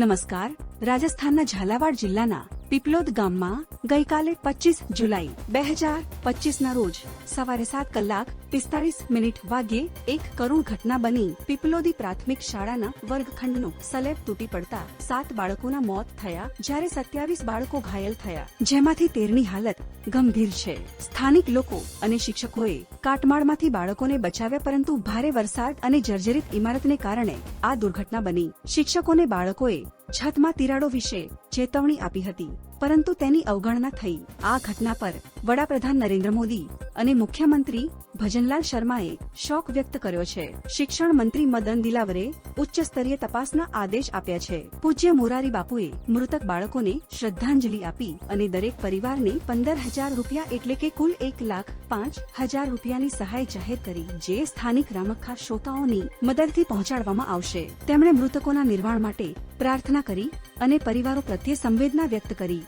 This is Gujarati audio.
નમસ્કાર રાજસ્થાનના ઝાલાવાડ જિલ્લાના પીપલોદ ગામમાં ગઈકાલે પચીસ જુલાઈ, બે હજાર પચીસના રોજ સવારે સાત કલાક પિસ્તાળીસ મિનિટ વાગ્યે એક કરુણ ઘટના બની. પીપલોદી પ્રાથમિક શાળાના વર્ગખંડનો સલેબ તૂટી પડતા સાત બાળકોના મોત થયા જ્યારે સત્યાવીસ બાળકો ઘાયલ થયા, જેમાંથી તેરની હાલત ગંભીર છે. સ્થાનિક લોકો અને શિક્ષકોએ કાટમાળમાંથી બાળકોને બચાવ્યા પરંતુ ભારે વરસાદ અને જર્જરિત ઇમારતને કારણે આ દુર્ઘટના બની. શિક્ષકોને બાળકોએ છતમાં તિરાડો વિશે ચેતવણી આપી હતી. પરંતુ તેની અવગણના થઈ આ ઘટના પર વડાપ્રધાન નરેન્દ્ર મોદી અને મુખ્યમંત્રી ભજનલાલ શર્માએ શોક વ્યક્ત કર્યો છે. શિક્ષણ મંત્રી મદન દિલાવરે ઉચ્ચ સ્તરીય તપાસના આદેશ આપ્યા છે. પૂજ્ય મોરારી બાપુએ મૃતક બાળકોને શ્રદ્ધાંજલિ આપી અને દરેક પરિવારને પંદર હજાર રૂપિયા એટલે કે કુલ એક લાખ પાંચ હજાર રૂપિયાની સહાય જાહેર કરી જે સ્થાનિક રામખા શ્રોતાઓની મદદથી પહોંચાડવામાં આવશે. તેમણે મૃતકોના નિર્વાણ માટે પ્રાર્થના કરી અને પરિવારો પ્રત્યે સંવેદના વ્યક્ત કરી.